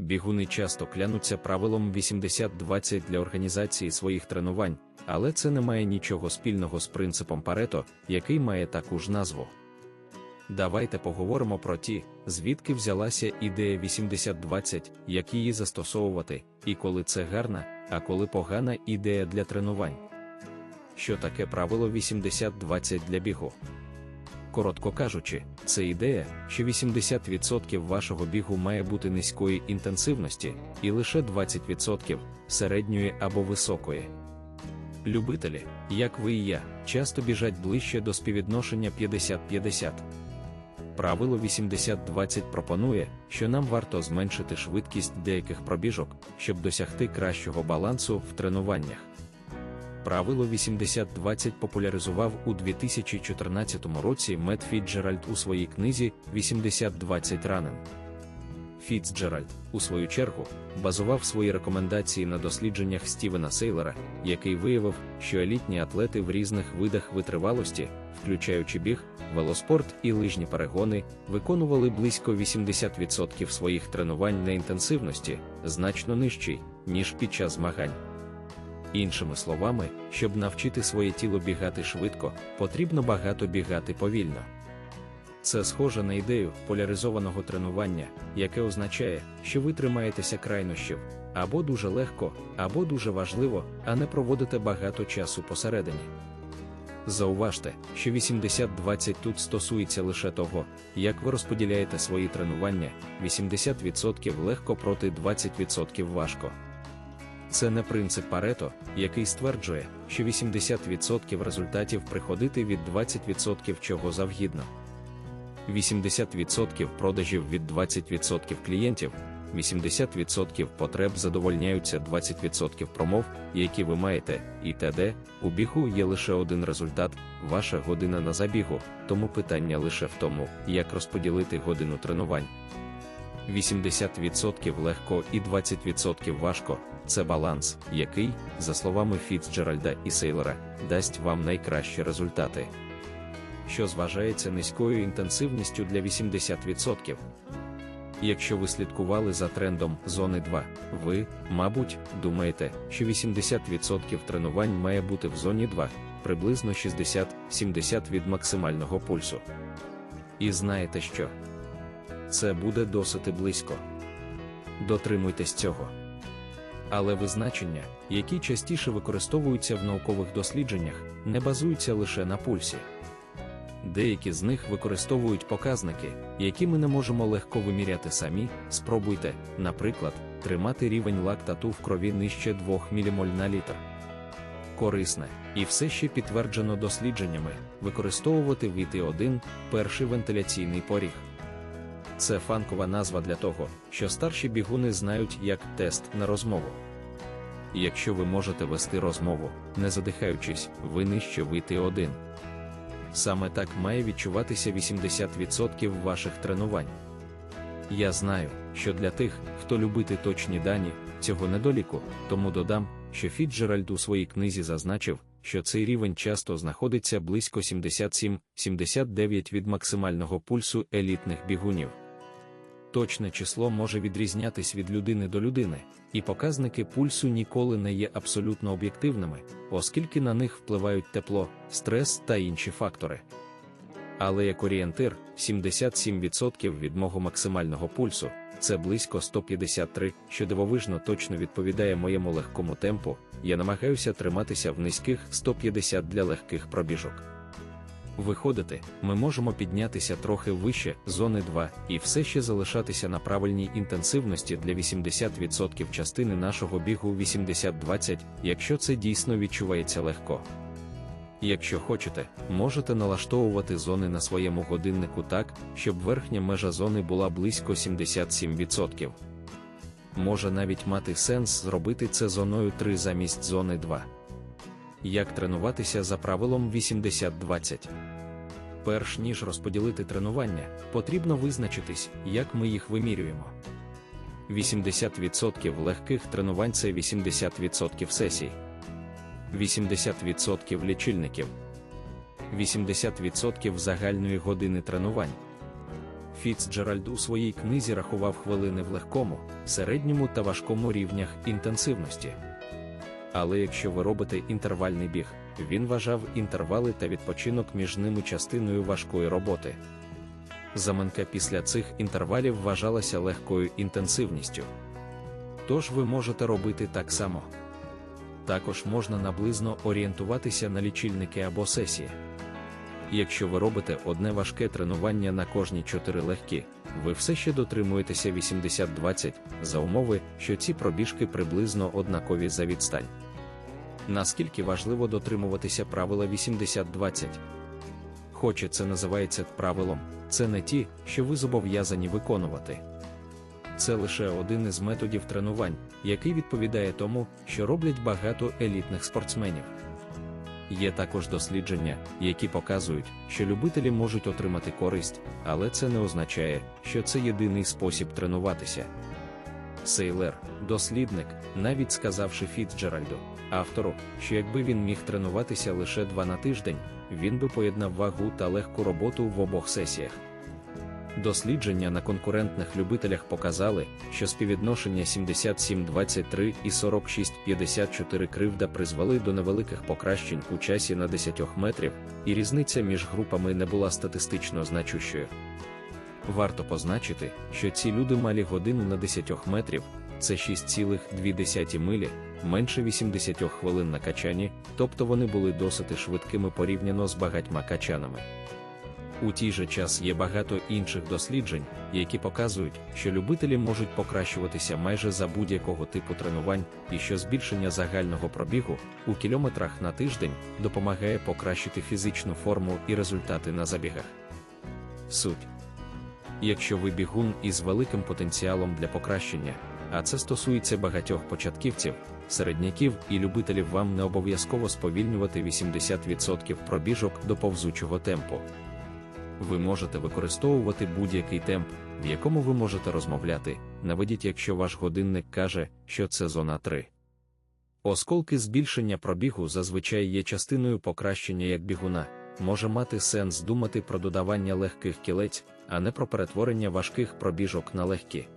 Бігуни часто клянуться правилом 80-20 для організації своїх тренувань, але це не має нічого спільного з принципом Парето, який має таку ж назву. Давайте поговоримо про ті, звідки взялася ідея 80-20, як її застосовувати, і коли це гарна, а коли погана ідея для тренувань. Що таке правило 80-20 для бігу? Коротко кажучи, це ідея, що 80% вашого бігу має бути низької інтенсивності, і лише 20% середньої або високої. Любителі, як ви і я, часто біжать ближче до співвідношення 50-50. Правило 80-20 пропонує, що нам варто зменшити швидкість деяких пробіжок, щоб досягти кращого балансу в тренуваннях. Правило 80-20 популяризував у 2014 році Мет Фіцджеральд у своїй книзі 80-20 ранен. Фіцджеральд, у свою чергу, базував свої рекомендації на дослідженнях Стівена Сейлера, який виявив, що елітні атлети в різних видах витривалості, включаючи біг, велоспорт і лижні перегони, виконували близько 80% своїх тренувань на інтенсивності, значно нижчий, ніж під час змагань. Іншими словами, щоб навчити своє тіло бігати швидко, потрібно багато бігати повільно. Це схоже на ідею поляризованого тренування, яке означає, що ви тримаєтеся крайнощів або дуже легко, або дуже важливо, а не проводите багато часу посередині. Зауважте, що 80-20 тут стосується лише того, як ви розподіляєте свої тренування, 80% легко проти 20% важко. Це не принцип Парето, який стверджує, що 80% результатів приходити від 20% чого завгідно. 80% продажів від 20% клієнтів, 80% потреб задовольняються 20% промов, які ви маєте, і т.д. у бігу є лише один результат ваша година на забігу, тому питання лише в тому, як розподілити годину тренувань. 80% легко і 20% важко це баланс, який, за словами Фіцджеральда і Сейлера, дасть вам найкращі результати. Що зважається низькою інтенсивністю для 80%. Якщо ви слідкували за трендом зони 2, ви, мабуть, думаєте, що 80% тренувань має бути в зоні 2, приблизно 60-70 від максимального пульсу. І знаєте що? Це буде досить близько. Дотримуйтесь цього. Але визначення, які частіше використовуються в наукових дослідженнях, не базуються лише на пульсі. Деякі з них використовують показники, які ми не можемо легко виміряти самі. Спробуйте, наприклад, тримати рівень лактату в крові нижче 2 ммоль на літр. Корисне, і все ще підтверджено дослідженнями, використовувати ВІТ-1 перший вентиляційний поріг. Це фанкова назва для того, що старші бігуни знають як тест на розмову. Якщо ви можете вести розмову, не задихаючись, ви нижче вийти один. Саме так має відчуватися 80% ваших тренувань. Я знаю, що для тих, хто любити точні дані, цього недоліку, тому додам, що Фіджеральд у своїй книзі зазначив, що цей рівень часто знаходиться близько 77-79 від максимального пульсу елітних бігунів. Точне число може відрізнятись від людини до людини, і показники пульсу ніколи не є абсолютно об'єктивними, оскільки на них впливають тепло, стрес та інші фактори. Але як орієнтир, 77% від мого максимального пульсу це близько 153, що дивовижно точно відповідає моєму легкому темпу. Я намагаюся триматися в низьких 150 для легких пробіжок. Виходити, ми можемо піднятися трохи вище зони 2 і все ще залишатися на правильній інтенсивності для 80% частини нашого бігу 80-20, якщо це дійсно відчувається легко. Якщо хочете, можете налаштовувати зони на своєму годиннику так, щоб верхня межа зони була близько 77%. Може навіть мати сенс зробити це зоною 3 замість зони 2. Як тренуватися за правилом 80-20? Перш ніж розподілити тренування, потрібно визначитись, як ми їх вимірюємо. 80% легких тренувань це 80% сесій, 80% лічильників, 80% загальної години тренувань. Фіцджеральд у своїй книзі рахував хвилини в легкому, середньому та важкому рівнях інтенсивності. Але якщо ви робите інтервальний біг, він вважав інтервали та відпочинок між ними частиною важкої роботи. Заманка після цих інтервалів вважалася легкою інтенсивністю. Тож ви можете робити так само. Також можна наблизно орієнтуватися на лічильники або сесії. Якщо ви робите одне важке тренування на кожні 4 легкі, ви все ще дотримуєтеся 80-20 за умови, що ці пробіжки приблизно однакові за відстань. Наскільки важливо дотримуватися правила 80-20? Хоча це називається правилом, це не ті, що ви зобов'язані виконувати. Це лише один із методів тренувань, який відповідає тому, що роблять багато елітних спортсменів. Є також дослідження, які показують, що любителі можуть отримати користь, але це не означає, що це єдиний спосіб тренуватися. Сейлер, дослідник, навіть сказавши Фіцджеральду, автору, що якби він міг тренуватися лише два на тиждень, він би поєднав вагу та легку роботу в обох сесіях. Дослідження на конкурентних любителях показали, що співвідношення 77-23 і 46-54 кривда призвели до невеликих покращень у часі на 10 метрів, і різниця між групами не була статистично значущою. Варто позначити, що ці люди мали годину на 10 метрів, це 6,2 милі, менше 80 хвилин на качанні, тобто вони були досить швидкими порівняно з багатьма качанами. У тій же час є багато інших досліджень, які показують, що любителі можуть покращуватися майже за будь-якого типу тренувань, і що збільшення загального пробігу у кілометрах на тиждень допомагає покращити фізичну форму і результати на забігах. Суть. Якщо ви бігун із великим потенціалом для покращення, а це стосується багатьох початківців, середняків і любителів, вам не обов'язково сповільнювати 80% пробіжок до повзучого темпу ви можете використовувати будь-який темп, в якому ви можете розмовляти, наведіть, якщо ваш годинник каже, що це зона 3. Осколки збільшення пробігу зазвичай є частиною покращення як бігуна, може мати сенс думати про додавання легких кілець, а не про перетворення важких пробіжок на легкі.